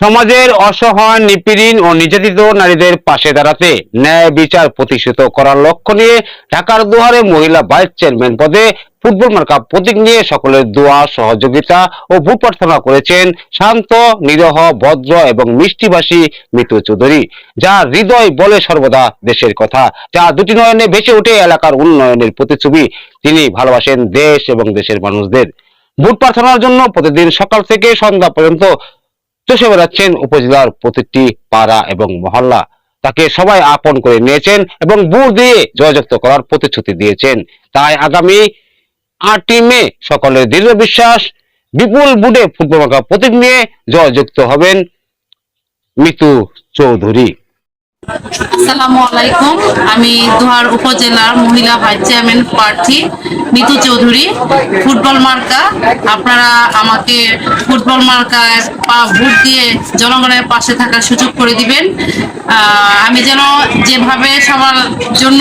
সমাজের অসহায়, নিপীড়িত ও নির্যাতিত নারীদের পাশে দাঁড়াতে ন্যায় বিচার প্রতিষ্ঠিত করার লক্ষ্য নিয়ে ঢাকার দুয়ারে মহিলা ভাইস চেয়ারম্যান পদে ফুটবল মার্কা প্রতীক নিয়ে সকলের দোয়া, সহযোগিতা ও ভূ প্রার্থনা করেছেন শান্ত, নিরহ, ভদ্র এবং মিষ্টিভাষী মিতু চৌধুরী, যা হৃদয় বলে সর্বদা দেশের কথা, যা দুটি নয়নে ভেসে ওঠে এলাকার উন্নয়নের প্রতিচ্ছবি। তিনি ভালোবাসেন দেশ এবং দেশের মানুষদের। ভোট প্রার্থনার জন্য প্রতিদিন সকাল থেকে সন্ধ্যা পর্যন্ত চষে বেড়াচ্ছেন উপজেলার প্রতিটি পাড়া এবং মহল্লা তাকে সবাই আপন করে নিয়েছেন এবং বুর দিয়ে জয়যুক্ত করার প্রতিশ্রুতি দিয়েছেন। তাই আগামী আটই মে সকলের দৃঢ় বিশ্বাস, বিপুল বুডে ফুটবল প্রতীক নিয়ে জয়যুক্ত হবেন মিতু চৌধুরী। আসসালামু আলাইকুম। আমি দোহার উপজেলার মহিলা ভাইস চেয়ারম্যান প্রার্থী মিতু চৌধুরী, ফুটবল মার্কা। আপনারা আমাকে ফুটবল মার্কায় পা- ভোট দিয়ে জনগণের পাশে থাকার সুযোগ করে দিবেন। আমি যেন যেভাবে সবার জন্য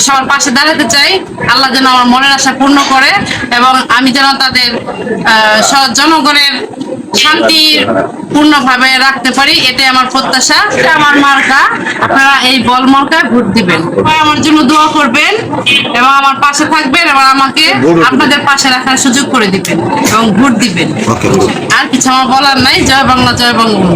সবার পাশে দাঁড়াতে চাই, আল্লাহ যেন আমার মনের আশা পূর্ণ করে এবং আমি যেন তাদের জনগণের শান্তি পূর্ণভাবে রাখতে পারি এটাই আমার প্রত্যাশা। এটা আমার মার্কা। আপনারা এই বল মার্কায় ভোট দিবেন। আমার জন্য দোয়া করবেন এবং আমার পাশে থাকবেন এবং আমাকে আপনাদের পাশে রাখার সুযোগ করে দিবেন এবং ভোট দিবেন। আর কিছু আমার বলার নাই। জয় বাংলা জয় বঙ্গবন্ধু।